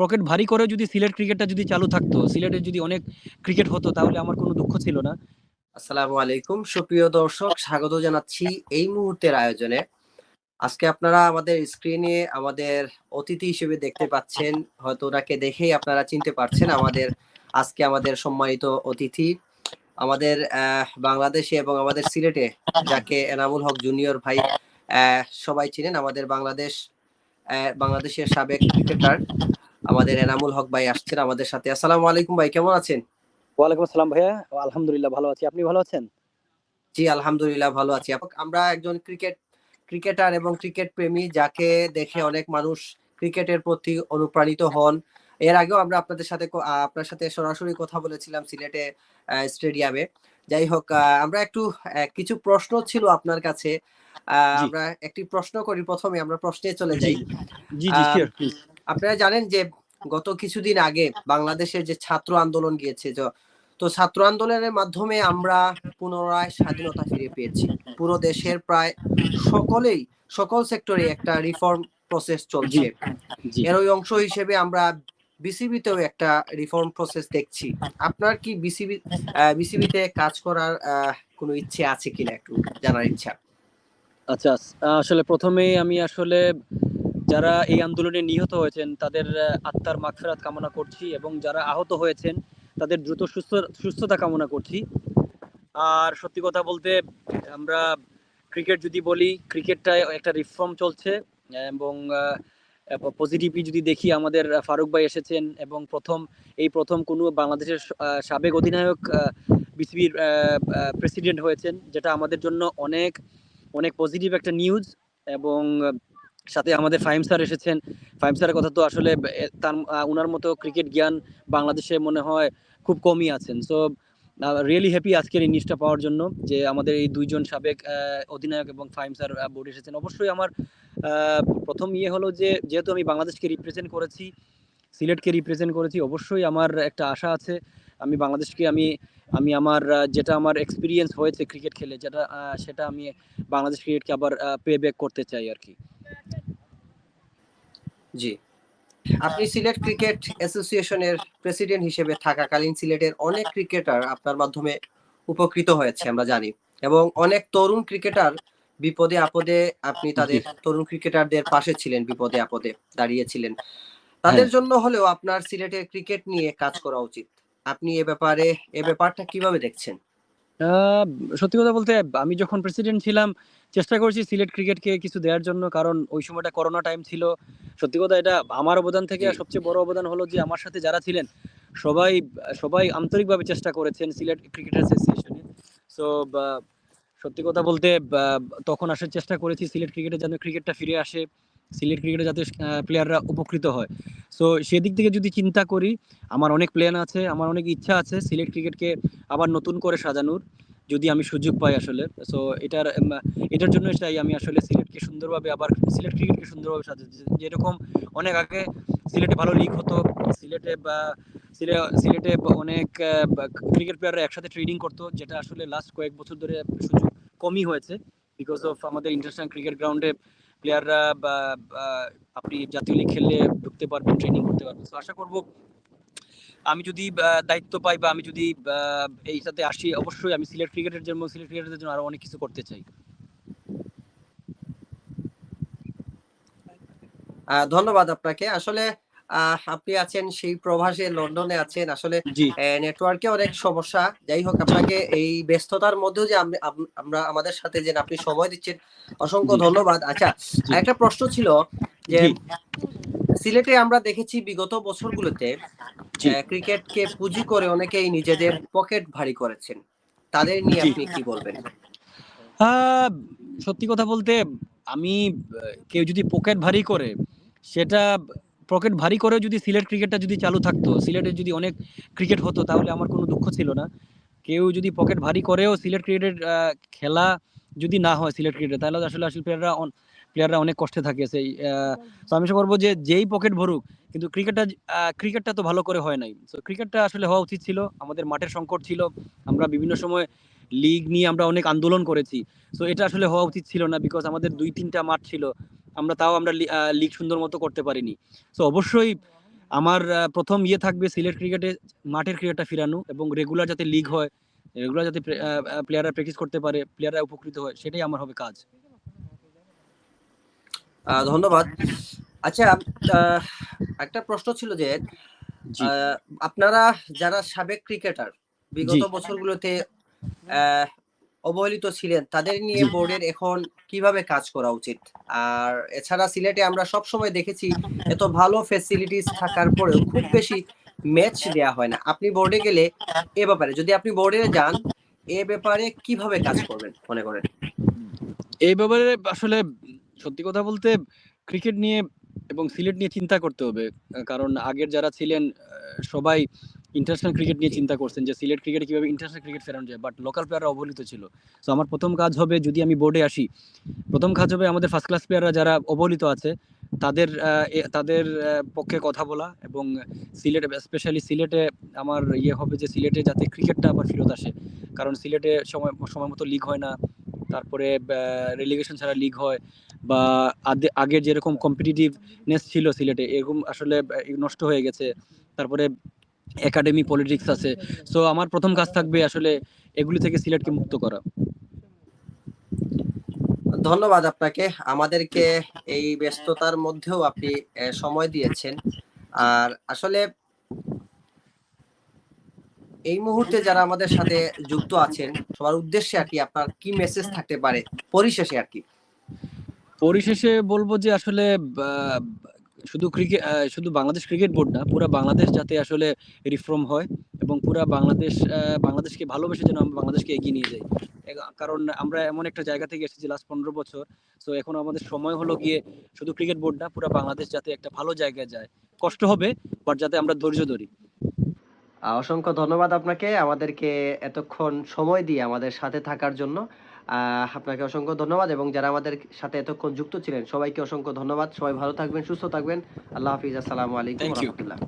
Pocket ভারী করে যদি সিলেট ক্রিকেটটা যদি চালু থাকতো, সিলেটে যদি অনেক ক্রিকেট হতো, তাহলে আমার কোনো দুঃখ ছিল না। আসসালামু আলাইকুম। সুপ্রিয় দর্শক, স্বাগত জানাচ্ছি এই মুহূর্তের আয়োজনে। আজকে আপনারা আমাদের স্ক্রিনে আমাদের অতিথি হিসেবে দেখতে পাচ্ছেন, হয়তো ওনাকে দেখেই আপনারা চিনতে পারছেন আমাদের, আজকে আমাদের সম্মানিত অতিথি। আমাদের বাংলাদেশে এবং আমাদের সিলেটে যাকে এনামুল হক জুনিয়র ভাই সবাই চিনেন। আমাদের বাংলাদেশ বাংলাদেশের সাবেক ক্রিকেটার আমাদের এনামুল হক ভাই আসছেন আমাদের সাথে। আসসালামু আলাইকুম ভাই কেমন আছেন? ওয়ালাইকুম আসসালাম ভাইয়া। আলহামদুলিল্লাহ ভালো আছি। আপনি ভালো আছেন? জি আলহামদুলিল্লাহ ভালো আছি। আমরা একজন ক্রিকেট ক্রিকেটার এবং ক্রিকেট প্রেমী যাকে দেখে অনেক মানুষ ক্রিকেটের প্রতি অনুপ্রাণিত হন। এর আগেও আমরা আপনাদের সাথে আপনার সাথে সরাসরি কথা বলেছিলাম সিলেটে স্টেডিয়ামে। যাই হোক আহ, আমরা একটু কিছু প্রশ্ন ছিল আপনার কাছে। আহ, আমরা একটি প্রশ্ন করি প্রথমে আমরা প্রশ্নে চলে যাই। জি আপনারা জানেন যে গত কিছুদিন আগে বাংলাদেশের যে ছাত্র আন্দোলন গিয়েছে তো ছাত্র আন্দোলনের মাধ্যমে আমরা পুনরায় স্বাধীনতা ফিরে পেয়েছি। পুরো দেশের প্রায় সকলেই সকল সেক্টরে একটা রিফর্ম প্রসেস চলছে। এর ওই অংশ হিসেবে আমরা বিসিবিতেও একটা রিফর্ম প্রসেস দেখছি। আপনার কি বিসিবি বিসিবিতে কাজ করার আহ, কোনো ইচ্ছে আছে কিনা একটু জানার ইচ্ছা? আচ্ছা আসলে প্রথমেই আমি আসলে যারা এই আন্দোলনে নিহত হয়েছেন, তাদের আত্মার মাগফিরাত কামনা করছি এবং যারা আহত হয়েছেন, তাদের দ্রুত সুস্থ, সুস্থতা কামনা করছি। আর সত্যি কথা বলতে, আমরা ক্রিকেট যদি বলি, ক্রিকেটটায় একটা রিফর্ম চলছে, এবং পজিটিভলি যদি দেখি, আমাদের ফারুক ভাই এসেছেন এবং প্রথম, এই প্রথম কোনো বাংলাদেশের সাবেক অধিনায়ক বিসিবির প্রেসিডেন্ট হয়েছেন, যেটা আমাদের জন্য অনেক অনেক পজিটিভ একটা নিউজ এবং সাথে আমাদের ফাইম স্যার এসেছেন। ফাইম স্যারের কথা তো আসলে তার ওনার মতো ক্রিকেট জ্ঞান বাংলাদেশে মনে হয় খুব কমই আছেন। সো রিয়েলি হ্যাপি আজকের এই নিউজটা পাওয়ার জন্য যে আমাদের এই দুইজন সাবেক অধিনায়ক এবং ফাইম স্যার বোর্ড এসেছেন। অবশ্যই আমার প্রথম ইয়ে হলো যে, যেহেতু আমি বাংলাদেশকে রিপ্রেজেন্ট করেছি, সিলেটকে রিপ্রেজেন্ট করেছি, অবশ্যই আমার একটা আশা আছে। আমি বাংলাদেশকে, আমি আমি আমার যেটা আমার এক্সপিরিয়েন্স হয়েছে ক্রিকেট খেলে, যেটা সেটা আমি বাংলাদেশ ক্রিকেটকে আবার পে ব্যাক করতে চাই আর কি। জি। আপনি সিলেট ক্রিকেট অ্যাসোসিয়েশনের প্রেসিডেন্ট হিসেবে থাকাকালীন সিলেটের অনেক ক্রিকেটার আপনার মাধ্যমে উপকৃত হয়েছে আমরা জানি। এবং অনেক তরুণ ক্রিকেটার বিপদে আপদে আপনি তাদের তরুণ ক্রিকেটারদের পাশে ছিলেন বিপদে আপদে দাঁড়িয়েছিলেন। তাদের জন্য হলেও আপনার সিলেটের ক্রিকেট নিয়ে কাজ করা উচিত। আপনি এ ব্যাপারে এ ব্যাপারটা কীভাবে দেখছেন? সত্যি কথা বলতে আমি যখন প্রেসিডেন্ট ছিলাম চেষ্টা করেছি সিলেট ক্রিকেটকে কিছু দেওয়ার জন্য কারণ ওই সময়টা করোনা টাইম ছিল। সত্যি কথা এটা আমার অবদান থেকে সবচেয়ে বড় অবদান হলো যে আমার সাথে যারা ছিলেন সবাই সবাই আন্তরিকভাবে চেষ্টা করেছেন সিলেট ক্রিকেট অ্যাসোসিয়েশনে সো সত্যি কথা বলতে তখন আসার চেষ্টা করেছি সিলেট ক্রিকেটে যেন ক্রিকেটটা ফিরে আসে। সিলেট ক্রিকেটে যাতে প্লেয়াররা উপকৃত হয় সো সেদিক থেকে যদি চিন্তা করি, আমার অনেক প্ল্যান আছে, আমার অনেক ইচ্ছা আছে সিলেট ক্রিকেটকে আবার নতুন করে সাজানোর, যদি আমি সুযোগ পাই আসলে সো এটার এটার জন্য চাই আমি আসলে সিলেটকে সুন্দরভাবে আবার, সিলেট ক্রিকেটকে সুন্দরভাবে সাজাতে। যেরকম অনেক আগে সিলেটে ভালো লিগ হতো, সিলেটে বা, সিলে- সিলেটে অনেক ক্রিকেট প্লেয়াররা একসাথে ট্রেনিং করতো, যেটা আসলে লাস্ট কয়েক বছর ধরে সুযোগ কমই হয়েছে বিকজ অফ আমাদের ইন্টারন্যাশনাল ক্রিকেট গ্রাউন্ডে প্লেয়াররা আপনি জাতীয় লিগ খেললে ঢুকতে পারবেন ট্রেনিং করতে পারবেন। তো আশা করব আমি যদি দায়িত্ব পাই বা আমি যদি এই সাথে আসি, অবশ্যই আমি সিলেট ক্রিকেটের জন্য, সিলেট ক্রিকেটের জন্য আরও অনেক কিছু করতে চাই। ধন্যবাদ আপনাকে। আসলে আপনি আছেন সেই প্রভাসে লন্ডনে আছেন। আসলে নেটওয়ার্কে অনেক সমস্যা। যাই হোক আপনাকে এই ব্যস্ততার মধ্যেও যে আম- আম- আমরা আমাদের সাথে যে আপনি সময় দিচ্ছেন অসংখ্য ধন্যবাদ। আচ্ছা। একটা প্রশ্ন ছিল যে সিলেটে আমরা দেখেছি বিগত বছরগুলোতে ক্রিকেটকে পুঁজি করে অনেকেই নিজেদের পকেট ভারী করেছেন। তাদের নিয়ে আপনি কি বলবেন? আহ, সত্যি কথা বলতে আমি কেউ যদি পকেট ভারী করে সেটা পকেট ভারী করে যদি সিলেট ক্রিকেটটা যদি চালু থাকতো সিলেটে যদি অনেক ক্রিকেট হতো তাহলে আমার কোনো দুঃখ ছিল না। কেউ যদি পকেট ভারী করেও সিলেট ক্রিকেটের খেলা যদি না হয় সিলেট ক্রিকেটে তাহলে আসলে আসলে প্লেয়াররা প্লেয়াররা অনেক কষ্টে থাকে সেই তো আমি করব যে যেই পকেট ভরুক কিন্তু ক্রিকেটটা ক্রিকেটটা তো ভালো করে হয় নাই। তো ক্রিকেটটা আসলে হওয়া উচিত ছিল আমাদের মাঠের সংকট ছিল আমরা বিভিন্ন সময় লিগ নিয়ে আমরা অনেক আন্দোলন করেছি। সো এটা আসলে হওয়া উচিত ছিল না বিকজ আমাদের দুই তিনটা মাঠ ছিল। আমরা তাও আমরা লিগ সুন্দর মতো করতে পারিনি। সো অবশ্যই আমার প্রথম ইয়ে থাকবে সিলেট ক্রিকেটে মাঠের ক্রিকেটটা ফিরানো এবং রেগুলার যাতে লিগ হয় রেগুলার যাতে প্লেয়াররা প্র্যাকটিস করতে পারে প্লেয়াররা উপকৃত হয় সেটাই আমার হবে কাজ। আহ, ধন্যবাদ। আচ্ছা একটা প্রশ্ন ছিল যে আহ, আপনারা যারা সাবেক ক্রিকেটার বিগত বছরগুলোতে অবহেলিত ছিলেন তাদের নিয়ে বোর্ডের এখন কীভাবে কাজ করা উচিত? আর এছাড়া সিলেটে আমরা সব সময় দেখেছি এত ভালো ফেসিলিটিস থাকার পরেও খুব বেশি ম্যাচ দেয়া হয় না। আপনি বোর্ডে গেলে এ ব্যাপারে যদি আপনি বোর্ডে যান এ ব্যাপারে কীভাবে কাজ করবেন মনে করেন? এই ব্যাপারে আসলে সত্যি কথা বলতে ক্রিকেট নিয়ে এবং সিলেট নিয়ে চিন্তা করতে হবে। কারণ আগের যারা ছিলেন সবাই ইন্টারন্যাশনাল ক্রিকেট নিয়ে চিন্তা করছেন যে সিলেট ক্রিকেটে কীভাবে ইন্টারন্যাশনাল ক্রিকেট ফেরানো যায়? বাট লোকাল প্লেয়াররা অবহেলিত ছিল। সো আমার প্রথম কাজ হবে যদি আমি বোর্ডে আসি প্রথম কাজ হবে আমাদের ফার্স্ট ক্লাস প্লেয়াররা যারা অবহেলিত আছে তাদের তাদের পক্ষে কথা বলা এবং সিলেটে স্পেশালি সিলেটে আমার ইয়ে হবে যে সিলেটে যাতে ক্রিকেটটা আবার ফেরত আসে। কারণ সিলেটে সময় সময় মতো লিগ হয় না তারপরে রেলিগেশন ছাড়া লিগ হয় বা আদে- আগের যেরকম কম্পিটিটিভনেস ছিল সিলেটে এরকম আসলে নষ্ট হয়ে গেছে। তারপরে একাডেমি পলিটিক্স আছে। সো আমার প্রথম কাজ থাকবে আসলে এগুলি থেকে সিলেটকে মুক্ত করা। ধন্যবাদ আপনাকে। আমাদেরকে এই ব্যস্ততার মধ্যেও আপনি সময় দিয়েছেন। আর আসলে এই মুহূর্তে যারা আমাদের সাথে যুক্ত আছেন সবার উদ্দেশ্যে আর কি আপনার কি মেসেজ থাকতে পারে? পরিশেষে আর কি। পরিশেষে বলব যে আসলে আহ, শুধু ক্রিকেট শুধু বাংলাদেশ ক্রিকেট বোর্ড না, পুরো বাংলাদেশ যাতে আসলে রিফর্ম হয় এবং পুরো বাংলাদেশ বাংলাদেশকে ভালোবেসে যেন আমরা বাংলাদেশকে এগিয়ে নিয়ে যাই। কারণ আমরা এমন একটা জায়গা থেকে এসেছি লাস্ট পনেরো বছর সো এখন আমাদের সময় হলো গিয়ে শুধু ক্রিকেট বোর্ড না, পুরো বাংলাদেশ যাতে একটা ভালো জায়গায় যায়। কষ্ট হবে বাট যাতে আমরা ধৈর্য ধরি। অসংখ্য ধন্যবাদ আপনাকে আমাদেরকে এতক্ষণ সময় দিয়ে আমাদের সাথে থাকার জন্য। আপনাকে অসংখ্য ধন্যবাদ এবং যারা আমাদের সাথে এতক্ষণ যুক্ত ছিলেন সবাইকে অসংখ্য ধন্যবাদ। সবাই ভালো থাকবেন সুস্থ থাকবেন। আল্লাহ হাফিজ আসসালামু আলাইকুম রহমতুল্লাহ।